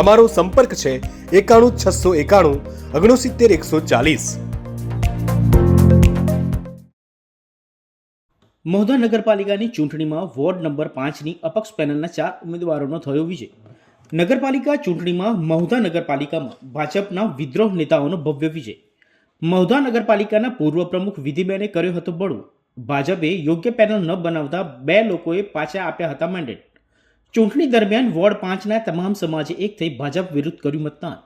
અમારો સંપર્ક છે એકાણું છસો એકાણું ઓગણસિત્તેર એકસો ચાલીસ. મહોદા નગરપાલિકાની ચૂંટણીમાં વોર્ડ નંબર પાંચની અપક્ષ પેનલના ચાર ઉમેદવારોનો થયો વિજય. નગરપાલિકા ચૂંટણીમાં મહુધા નગરપાલિકામાં ભાજપના વિદ્રોહ નેતાઓનો ભવ્ય વિજય. મહુધા નગરપાલિકાના પૂર્વ પ્રમુખ વિધિબેને કર્યો હતો બળવો. ભાજપે યોગ્ય પેનલ ન બનાવતા બે લોકોએ પાછા આપ્યા હતા મેન્ડેટ ચૂંટણી દરમિયાન વોર્ડ પાંચના તમામ સમાજે એક થઈ ભાજપ વિરુદ્ધ કર્યું મતદાન.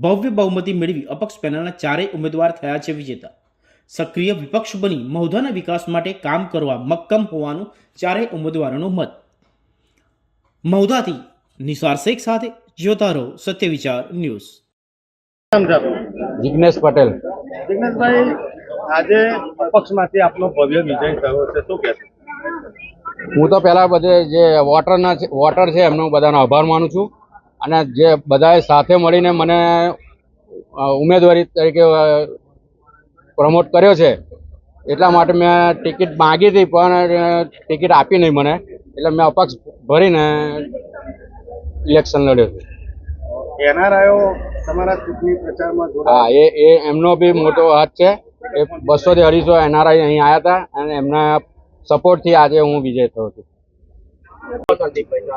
ભવ્ય બહુમતી મેળવી અપક્ષ પેનલના ચારેય ઉમેદવાર થયા છે વિજેતા. સક્રિય વિપક્ષ બની મહુધાના વિકાસ માટે કામ કરવા મક્કમ હોવાનું ચારેય ઉમેદવારોનું મત. મહુધાથી નિસાર શેખ સાથે જોતા રહો સત્ય વિચાર ન્યૂઝ? જિગ્નેશ પટેલ. જિજ્ઞેશભાઈ આજે અપક્ષમાંથી આપનો ભવ્ય વિજય થયો છે શું કહેશો? હું તો પહેલાં બધે જે વોટરના છે- વોટર છે એમનો બધાનો આભાર માનું છું. અને જે બધાએ સાથે મળીને મને ઉમેદવારી તરીકે પ્રમોટ કર્યો છે એટલા માટે મેં ટિકિટ માગી હતી પણ ટિકિટ આપી નહીં મને. એટલે મેં અપક્ષ ભરીને ઇલેક્શન લડ્યો છું. એનઆરઆઈઓ તમારા ચૂંટણી પ્રચારમાં હા એ એ એમનો બી મોટો હાથ છે. એ બસો થી અઢીસો એનઆરઆઈ અહીં આવ્યા હતા અને એમના સપોર્ટથી આજે હું વિજય થયો છું.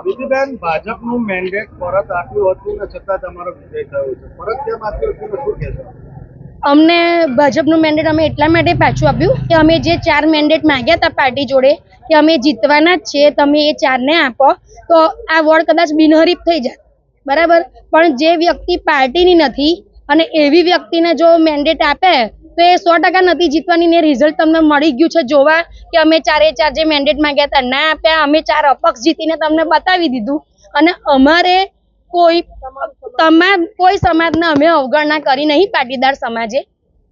બીજુબેન ભાજપનું મેન્ડેટ પરત આપ્યું હતું ને છતાં તમારો વિજય થયો છે. પરત કેમ આપ્યું હતું શું કહેશો? અમને ભાજપનું મેન્ડેટ અમે એટલા માટે પાછું આપ્યું કે અમે જે ચાર મેન્ડેટ માંગ્યા હતા પાર્ટી જોડે કે અમે જીતવાના જ છીએ તમે એ ચારને આપો તો આ વોર્ડ કદાચ બિનહરીફ થઈ જાય. બરાબર? પણ જે વ્યક્તિ પાર્ટીની નથી અને એવી વ્યક્તિને જો મેન્ડેટ આપે તો એ સો ટકા નથી જીતવાની ને રિઝલ્ટ તમને મળી ગયું છે જોવા કે અમે ચારે ચાર જે મેન્ડેટ માંગ્યા હતા, ના આપ્યા, અમે ચાર અપક્ષ જીતીને તમને બતાવી દીધું. અને અમારે કોઈ તમામ, કોઈ સમાજને અમે અવગણના કરી નહીં, પાટીદાર સમાજે.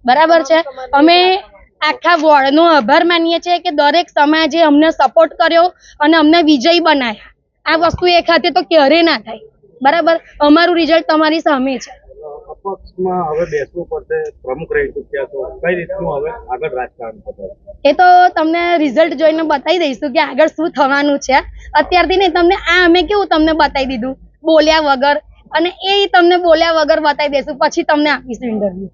બરાબર છે? અમે આખા વોર્ડનો આભાર માનીએ છીએ કે દરેક સમાજે અમને સપોર્ટ કર્યો અને અમને વિજય બનાવ્યા આ વસ્તુ એક હાથે તો ક્યારેય ના થાય. બરાબર? અમારું રિઝલ્ટ તમારી સામે છે. અપક્ષમાં હવે બેસવું પડશે, પ્રમુખ રહી ચૂક્યા છો કઈ રીતનું હવે આગળ રાજકારણ એ તો તમને રિઝલ્ટ જોઈને બતાવી દઈશું કે આગળ શું થવાનું છે. અત્યારથી નહીં, તમને આ અમે કેવું તમને બતાવી દીધું? બોલ્યા વગર. અને એ તમને બોલ્યા વગર બતાવી દઈશું. પછી તમને આપીશું ઇન્ટરવ્યુ